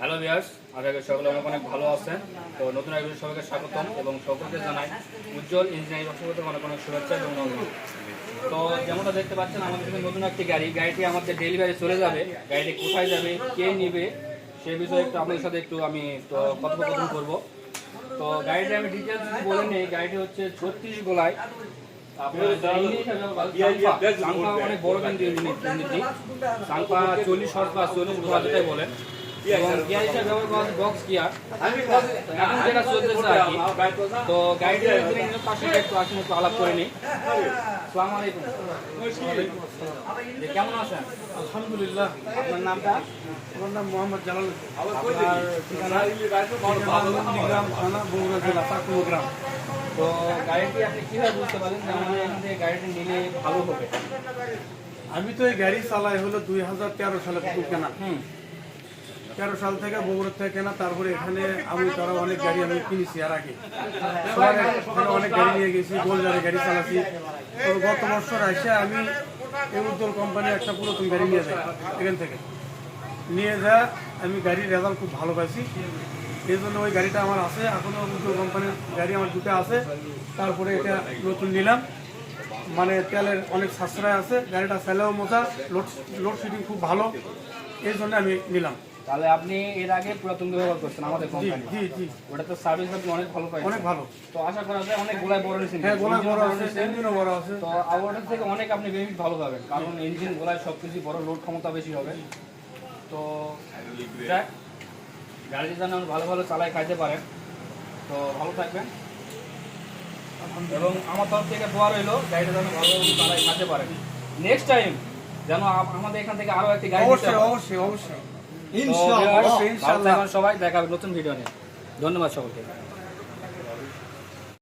Hello বিয়ার্স আপনাদের সকলে অনেক অনেক ভালো আছেন। তো নতুন একজন সবাইকে স্বাগতম এবং সকলকে জানাই উজ্জ্বল ইঞ্জিনিয়ারিং থেকে অনেক অনেক শুভেচ্ছা এবং তো যেমনটা দেখতে পাচ্ছেন, আমাদের কাছে নতুন একটি গাড়ি। গাড়িটি আমাদের ডেলিভারি চলে যাবে। গাড়িটি কোথায় যাবে, কে নেবে, সে বিষয়ে একটু আপনাদের সাথে একটু আমি কথোপকথন করব। তো গাড়িটি আমি ডিটেলস বলে নিই। গাড়িটি হচ্ছে ছত্রিশ গোলায়। আপনার অনেক বড় কিন্তু চল্লিশ হর্স বা চল্লিশ ঘোড়া যেটাই বলেন। এবং গিয়ার হিসাবে ব্যবহার করা হচ্ছে বক্স গিয়ার এখন যেটা চলতেছে আর কি। তো গাড়িটির ইঞ্জিনের পাশে একটু আসেন একটু আলাপ করে নিই। সালাম আলাইকুম। কেমন আছেন? আলহামদুলিল্লাহ। আপনার নামটা? আমার নাম মোহাম্মদ জালাল আপনার ঠিকানা? থানা বগুড়া জেলা চাকুয়া গ্রাম। তো গাড়িটি আপনি কীভাবে বুঝতে পারেন যে আমাদের এখান থেকে গাড়িটি নিলে ভালো হবে? আমি তো এই গাড়ি চালাই হলো দুই হাজার তেরো সালে কেনা হুম তেরো সাল থেকে বগুড়া থেকে কেনা তারপরে এখানে আমি, তারা অনেক গাড়ি আমি কিনেছি আর আগে। অনেক গাড়ি নিয়ে গেছি, গোলজারে গাড়ি চালাচ্ছি তো গত বছর এসে আমি এই উজ্জ্বল কোম্পানির একটা পুরাতন গাড়ি নিয়ে যাই, এখান থেকে। নিয়ে যা, আমি গাড়ির রেজাল্ট খুব ভালো পাইছি। এই জন্য ওই গাড়িটা আমার আছে এখনও উজ্জ্বল কোম্পানির গাড়ি আমার দুটো আছে। তারপরে এটা নতুন নিলাম। মানে তেলের অনেক সাশ্রয় আছে, গাড়িটা চালাও মজা লোড লোডশেডিং খুব ভালো। এই জন্য আমি নিলাম। তাহলে আপনি এর আগে পুরাতন ব্যবহার করছেন আমাদের কোম্পানি জি জি। ওটা তো সার্ভিস আপনি অনেক ভালো পাইছেন অনেক ভালো। তো আশা করা যায় অনেক গোলায় বড় নিয়েছেন হ্যাঁ গোলা ইঞ্জিনও বড় আছে। ইঞ্জিনও বড় আছে। তো আওয়ার্ডের থেকে অনেক আপনি বেনিফিট ভালো পাবেন। কারণ ইঞ্জিন গোলায় সব কিছু বড় লোড ক্ষমতা বেশি হবে। তো গাড়ি যেন ভালো ভালো চালায় খাইতে পারেন। তো ভালো থাকবেন। এবং আমার তরফ থেকে দোয়া রইল গাড়িটা যেন ভালো চালায় খাইতে পারেন। নেক্সট টাইম যেন আমাদের এখান থেকে আরও একটি গাড়ি অবশ্যই অবশ্যই অবশ্যই। ইনশাআল্লাহ। সবাই দেখা হবে নতুন ভিডিও নিয়ে। ধন্যবাদ সকলকে।